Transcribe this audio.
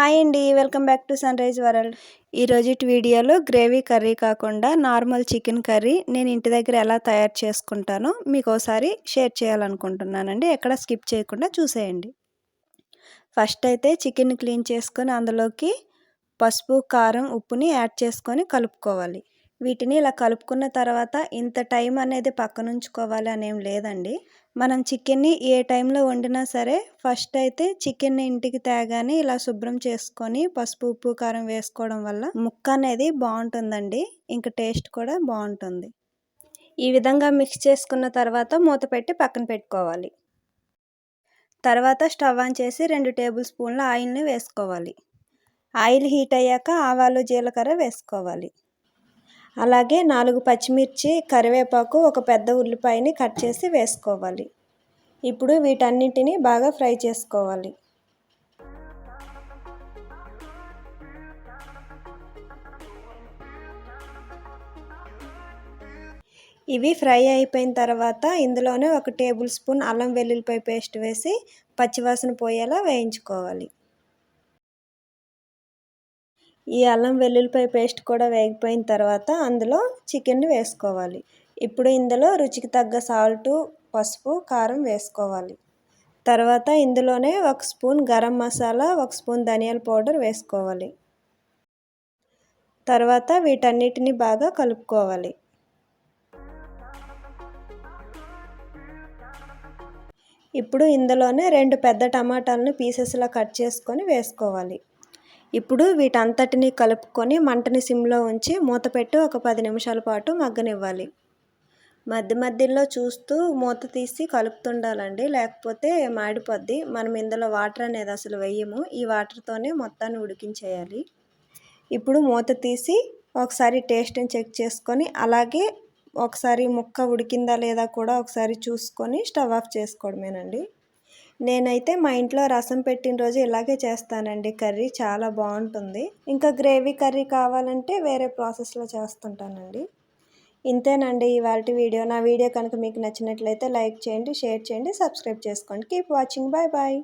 Hi అండి welcome back to Sunrise World ఈరోజు వీడియోలో గ్రేవీ కర్రీ కాకుండా నార్మల్ చికెన్ కర్రీ నేను ఇంటి దగ్గర ఎలా తయారు చేసుకుంటానో మీకు ఒకసారి షేర్ చేయాలనుకుంటున్నానండి. ఎక్కడ స్కిప్ చేయకుండా చూసేయండి. ఫస్ట్ అయితే చికెన్ క్లీన్ చేసుకొని అందులోకి పసుపు కారం ఉప్పుని యాడ్ చేసుకొని కలుపుకోవాలి. వీటిని ఇలా కలుపుకున్న తర్వాత ఇంత టైం అనేది పక్కనుంచుకోవాలి అనేం లేదండి. మనం చికెన్ని ఏ టైంలో వండినా సరే ఫస్ట్ అయితే చికెన్ని ఇంటికి తేగానే ఇలా శుభ్రం చేసుకొని పసుపు ఉప్పు కారం వేసుకోవడం వల్ల ముక్క అనేది బాగుంటుందండి. ఇంకా టేస్ట్ కూడా బాగుంటుంది. ఈ విధంగా మిక్స్ చేసుకున్న తర్వాత మూత పెట్టి పక్కన పెట్టుకోవాలి. తర్వాత స్టవ్ ఆన్ చేసి రెండు టేబుల్ స్పూన్ల ఆయిల్ని వేసుకోవాలి. ఆయిల్ హీట్ అయ్యాక ఆవాలు జీలకర్ర వేసుకోవాలి. అలాగే నాలుగు పచ్చిమిర్చి కరివేపాకు ఒక పెద్ద ఉల్లిపాయని కట్ చేసి వేసుకోవాలి. ఇప్పుడు వీటన్నిటిని బాగా ఫ్రై చేసుకోవాలి. ఇవి ఫ్రై అయిపోయిన తర్వాత ఇందులోనే ఒక టేబుల్ స్పూన్ అల్లం వెల్లుల్లిపాయ పేస్ట్ వేసి పచ్చివాసన పోయేలా వేయించుకోవాలి. ఈ అల్లం వెల్లుల్లిపాయ పేస్ట్ కూడా వేగిపోయిన తర్వాత అందులో చికెన్ని వేసుకోవాలి. ఇప్పుడు ఇందులో రుచికి తగ్గ సాల్టు పసుపు కారం వేసుకోవాలి. తర్వాత ఇందులోనే ఒక స్పూన్ గరం మసాలా ఒక స్పూన్ ధనియాల పౌడర్ వేసుకోవాలి. తర్వాత వీటన్నిటిని బాగా కలుపుకోవాలి. ఇప్పుడు ఇందులోనే రెండు పెద్ద టమాటాలను పీసెస్లా కట్ చేసుకొని వేసుకోవాలి. ఇప్పుడు వీటంతటిని కలుపుకొని మంటని సిమ్లో ఉంచి మూత పెట్టి ఒక పది నిమిషాల పాటు మగ్గనివ్వాలి. మధ్య మధ్యలో చూస్తూ మూత తీసి కలుపుతుండాలండి. లేకపోతే మాడిపోద్ది. మనం ఇందులో వాటర్ అనేది అసలు వేయము. ఈ వాటర్తోనే మొత్తాన్ని ఉడికించేయాలి. ఇప్పుడు మూత తీసి ఒకసారి టేస్ట్ని చెక్ చేసుకొని అలాగే ఒకసారి ముక్క ఉడికిందా లేదా కూడా ఒకసారి చూసుకొని స్టవ్ ఆఫ్ చేసుకోవడమేనండి. నేనైతే మా ఇంట్లో రసం పెట్టిన రోజు ఇలాగే చేస్తానండి. కర్రీ చాలా బాగుంటుంది. ఇంకా గ్రేవీ కర్రీ కావాలంటే వేరే ప్రాసెస్లో చేస్తుంటానండి. ఇంతేనండి ఇవాళ వీడియో. నా వీడియో కనుక మీకు నచ్చినట్లయితే లైక్ చేయండి షేర్ చేయండి సబ్స్క్రైబ్ చేసుకోండి. Keep watching. Bye bye